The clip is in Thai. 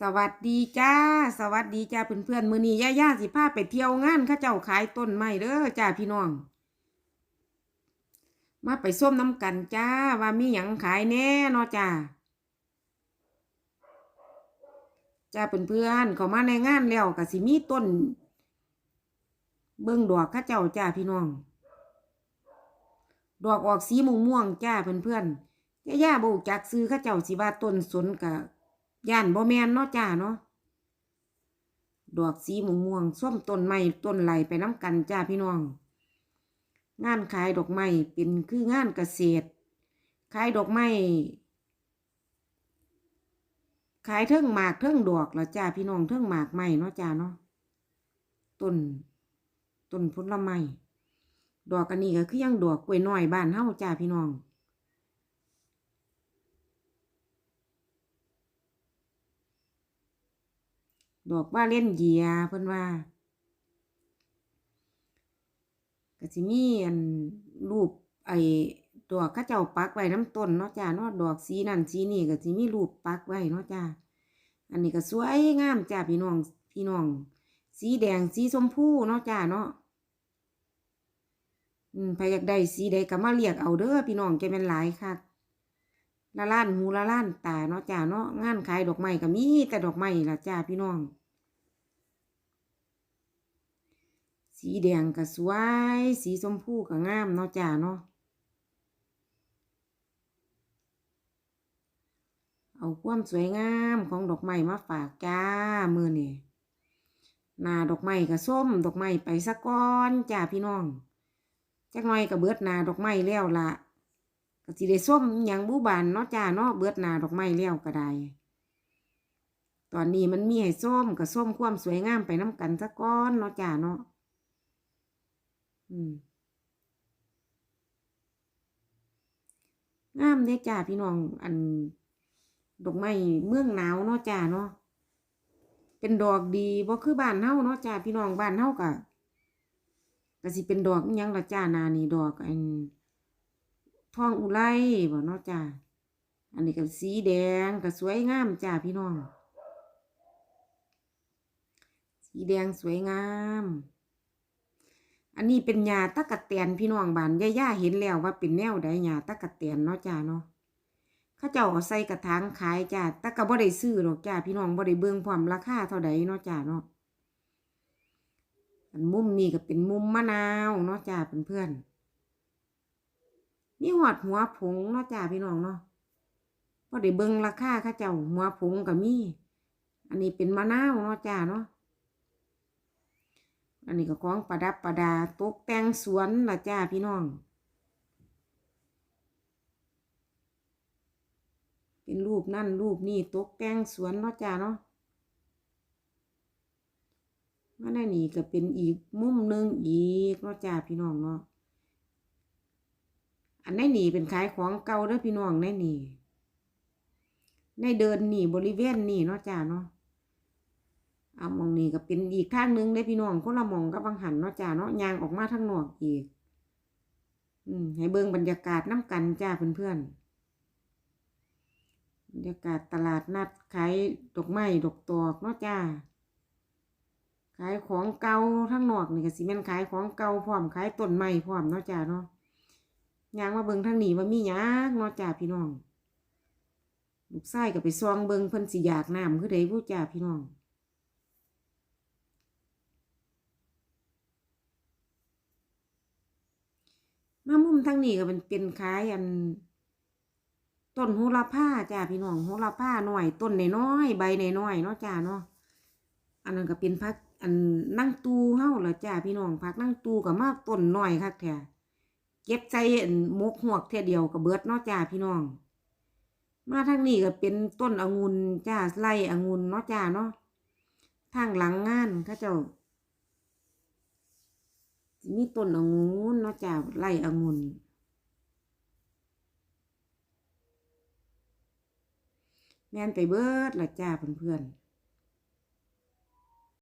สวัสดีจ้า สวัสดีจ้าเพื่อนๆมื้อนี้ย่าย่าสิพาไปเที่ยวงานข้าเจ้าขายต้นไม้เด้อจ้าพี่น้อง มาไปส้มน้ำกันจ้าว่ามีหยังขายแน่เนาะจ้าจ้าเพื่อนๆเขามาในงานแล้วก็สิมีต้น เบิ่งดอกข้าเจ้าจ้าพี่น้อง ดอกออกสีม่วงม่วงจ้าเพื่อนๆย่าย่าบ่รู้จักซื้อข้าเจ้าสิว่าต้นสนกะ ย่านบ่แมนเนาะจ้าเนาะดอกสีม่วงๆส้มต้นไม้ต้นไหลไปน้ำกันจ้าพี่น้อง งานขายดอกไม้เป็นคืองานเกษตร ขายดอกไม้ขายเทิงหมากเทิงดอกละจ้าพี่น้องเทิงหมากไม้เนาะจ้าเนาะต้นต้นผลไม้ดอกอันนี้ก็คือยังดอกกล้วยน้อยบ้านเฮาจ้าพี่น้อง ดอกว่าเล่นเหยียเพิ่นว่าก็สิมีอันรูปไอ้ดอกข้าเจ้าปักไว้น้ำต้นเนาะจ้าเนาะดอกสีนั่นสีนี่ก็สิมีรูปปักไว้เนาะจ้าอันนี้ก็สวยงามจ้าพี่น้องพี่น้อง สีแดงสีชมพูเนาะจ้าเนาะอืมใครอยากได้สีใดก็มาเรียกเอาเด้อพี่น้องแกเป็นหลายคักละล้านหูละล้านตาเนาะจ้าเนาะงานขายดอกไม้ก็มีแต่ดอกไม้ละจ้าพี่น้อง สีแดงก็สวย สีชมพูก็งามเนาะจ้าเนาะ เอาความสวยงามของดอกไม้มาฝากจ้า มือนี่หน้าดอกไม้ก็ส้ม ดอกไม้ไปสะก้อนจ้าพี่น้องจักหน่อยก็เบิดหน้าดอกไม้แล้วละก็สิได้ส้มหยังบูบานเนาะจ้าเนาะเบิดหน้าดอกไม้แล้วก็ได้ตอนนี้มันมีให้ส้มก็ส้มความสวยงามไปน้ำกันสะก้อนเนาะจ้าเนาะ งามเด้จ้าพี่น้องอัน ดอกไม้เมืองหนาวเนาะจ้าเนาะเป็นดอกดีบ่คือบ้านเฮาเนาะจ้าพี่น้องบ้านเฮาก็ก็สิเป็นดอกยังละจ้านานี่ดอกอันทองอุไรบ่เนาะจ้าอันนี้ก็สีแดงก็สวยงามจ้าพี่น้อง สีแดงสวยงาม อันนี้เป็นหญ้าตะกะแตนพี่น้องบ้านย่าๆเห็นแล้วว่าเป็นแนวใดหญ้าตะกะแตนเนาะจ้าเนาะเขาเจ้าเอาใส่กระถางขายจ้าต่ก็บ่ได้ซื้อหรอกจ้าพี่น้องบ่ได้เบิ่งพร้อมราคาเท่าใดเนาะจ้าเนาะอันมุมนี้ก็เป็นมุมมะนาวเนาะจ้าเพื่อนๆมีหอดหัวผงเนาะจ้าพี่น้องเนาะบ่ได้เบิ่งราคาเขาเจ้าหัวผงก็มีอันนี้เป็นมะนาวเนาะจ้าเนาะ อันนี้ก็ของประดับประดาตกแต่งสวนละจ้าพี่น้อง เป็นรูปนั่นรูปนี่ตกแต่งสวนเนาะจ้าเนาะมาในนี่ก็เป็นอีกมุมหนึ่งอีกเนาะจ้าพี่น้องเนาะอันในนี่เป็นขายของเก่าเด้อพี่น้องในนี่ในเดินนี่บริเวณนี่เนาะจ้าเนาะ เอามองนี่ก็เป็นอีกทางหนึงได้พี่น้องคนละมองกับบางหันเนาะจ้าเนาะยางออกมาทางนอกอีก อืมให้เบิ่งบรรยากาศน้ำกันจ้าเพื่อนๆบรรยากาศตลาดนัดขายดอกไม้ดอกตอกเนาะจ้าขายของเก่าทั้งนอกนี่ก็สิแม่นขายของเก่าพร้อมขายต้นไม้พร้อมเนาะจ้าเนาะยางมาเบิ่งทางนี้ว่ามีหยังเนาะจ้าพี่น้องลูกชายก็ไปซองเบิ่งเพิ่นสิอยากน้ำคือใดผู้จ้าพี่น้อง มามุมทางนี้ก็เป็นเป็นขายอัน ต้นโหระพาจ้าพี่น้องโหระพาหน่อยต้นน้อยใบน้อยเนาะจ้าเนาะอันนั้นก็เป็นพักอันนั่งตูเฮ้าล่ะจ้าพี่น้องพักนั่งตูก็มากต้นหน้อยคักแท้เก็บใจอันมกหวกเท่เดียวก็เบิดเนาะจ้าพี่น้อง มาทางนี้ก็เป็นต้นองุ่นจ้าไร่องุ่นเนาะจ้าเนาะทางหลังงานเขาเจ้า มีต้นองุ่นเนาะจ้าไล่องุ่นแม่นไปเบิดละจ้าเพื่อนๆ